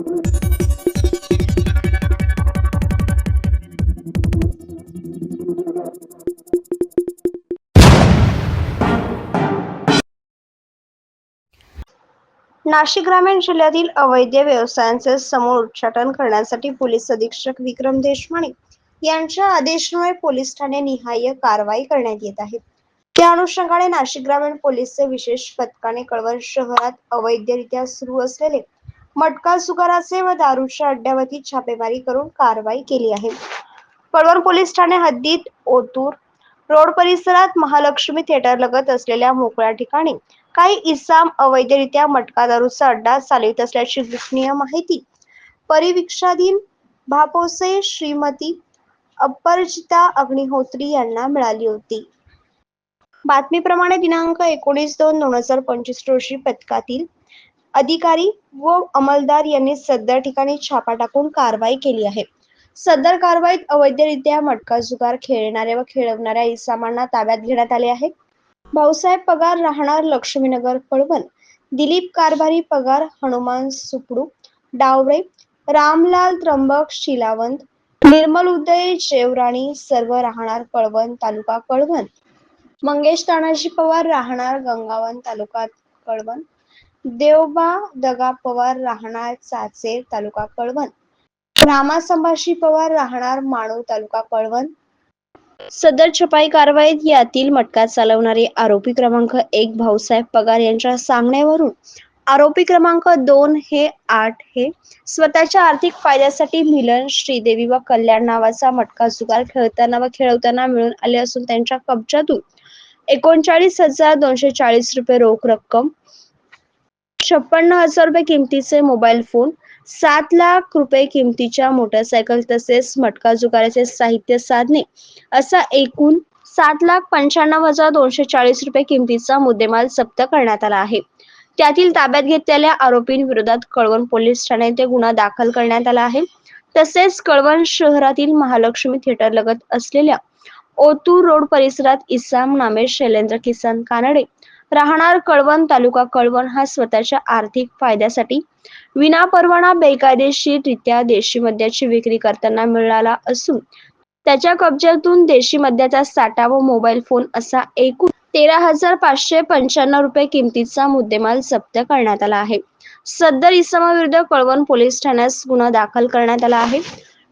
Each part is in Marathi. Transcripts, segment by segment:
नाशिक ग्रामीण जिल्ह्यातील अवैध व्यवसायांचे समूळ उच्चाटन करण्यासाठी पोलीस अधीक्षक विक्रम देशमाने यांच्या आदेशामुळे पोलीस ठाणे निहाय कारवाई करण्यात येत आहे. त्या अनुषंगाने नाशिक ग्रामीण पोलीसचे विशेष पथकाने कळवण शहरात अवैधरित्या सुरू असलेले मटका सुगाराचे व दारूच्या अड्ड्यावरती छापेमारी करून कारवाई केली आहे. कळवण पोलीस ठाणे हद्दीत ओतूर रोड परिसरात महालक्ष्मी थिएटर लगत असलेल्या मोकळ्या ठिकाणी काही इसाम अवैधरित्या मटका दारूचा अड्डा चालवित असल्याची गोपनीय माहिती परिविक्षाधीन भापोसे श्रीमती अपराजिता अग्निहोत्री यांना मिळाली होती. बातमीप्रमाणे दिनांक एकोणीस दोन दोन हजार पंचवीस रोजी पथकातील अधिकारी व अंमलदार यांनी सदर ठिकाणी छापा टाकून कारवाई केली आहे. सदर कारवाईत अवैधरित्या मटका जुगार खेळणाऱ्या व खेळवणाऱ्या इसामांना ताब्यात घेण्यात आले आहे. भाऊसाहेब पगार राहणार लक्ष्मीनगर कळवण दिलीप कारभारी पगार हनुमान सुपडू डावरे रामलाल त्र्यंबक शिलावंत निर्मल उदय जेवराणी सर्व राहणार कळवण तालुका कळवण मंगेश तानाजी पवार राहणार गंगावन तालुका कळवण देवबा दगा पवार राहणार चाचेर तालुका कळवण. रामा संभाषी पवार राहणार माणू तालुका कळवण. सदर छपाई कारवाईत यातील मटका चालवणारे आरोपी क्रमांक एक भाऊसाहेब पगार यांच्या सांगण्यावरून आरोपी क्रमांक दोन हे आठ हे स्वतःच्या आर्थिक फायद्यासाठी मिलन श्रीदेवी व कल्याण नावाचा मटका जुगार खेळताना व खेळवताना मिळून आले असून त्यांच्या कब्जातून एकोणचाळीस हजार दोनशे चाळीस रुपये रोख रक्कम छप्पन्न हजार रुपये किमतीचे मोबाईल फोन सात लाख रुपये किमतीच्या मोटरसायकल तसेच मटका जुगाराचे साहित्य साधने असा एकूण सात लाख पंच्याण्णव हजार दोनशे चाळीस रुपये किमतीचा मुद्देमाल जप्त करण्यात आला आहे. त्यातील ताब्यात घेतलेल्या आरोपींविरोधात कळवण पोलीस ठाण्यात गुन्हा दाखल करण्यात आला आहे. तसेच कळवण शहरातील महालक्ष्मी थिएटर लगत असलेल्या ओतूर रोड परिसरात इसाम नामे शैलेंद्र किसन कानडे राहणार कळवण तालुका कळवण हा स्वतःच्या आर्थिक फायद्यासाठी विनापरवाना बेकायदेशीररित्या देशी मद्याची विक्री करताना मिळाला असून त्याच्या कब्जातून देशी मद्याचा साठा व मोबाईल फोन असा एकूण तेरा हजार पाचशे पंच्याण्णव रुपये किमतीचा मुद्देमाल जप्त करण्यात आला आहे. सदर इसमाविरुद्ध कळवण पोलीस ठाण्यास गुन्हा दाखल करण्यात आला आहे.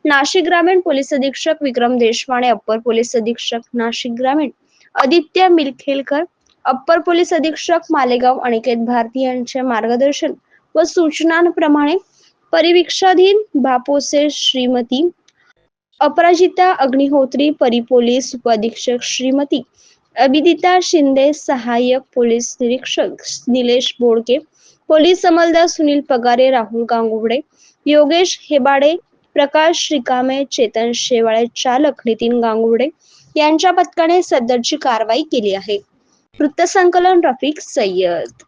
नाशिक ग्रामीण पोलीस अधीक्षक विक्रम देशपांडे अप्पर पोलीस अधीक्षक नाशिक ग्रामीण आदित्य मिलखेलकर अप्पर पोलीस अधीक्षक मालेगाव अनिकेत भारती यांचे मार्गदर्शन व सूचनांप्रमाणे परिवीक्षाधीन भापोसे श्रीमती अपराजिता अग्निहोत्री परिपोलीस उपअधीक्षक श्रीमती अभिदिता शिंदे सहाय्यक पोलीस निरीक्षक निलेश बोडके पोलीस अंमलदार सुनील पगारे राहुल गांगुबडे योगेश हेबाडे प्रकाश श्रीकामे चेतन शेवाळे चालक नितीन गांगुबडे यांच्या पथकाने सदरची कारवाई केली आहे. वृत्तसंकलन रफिक सय्यद.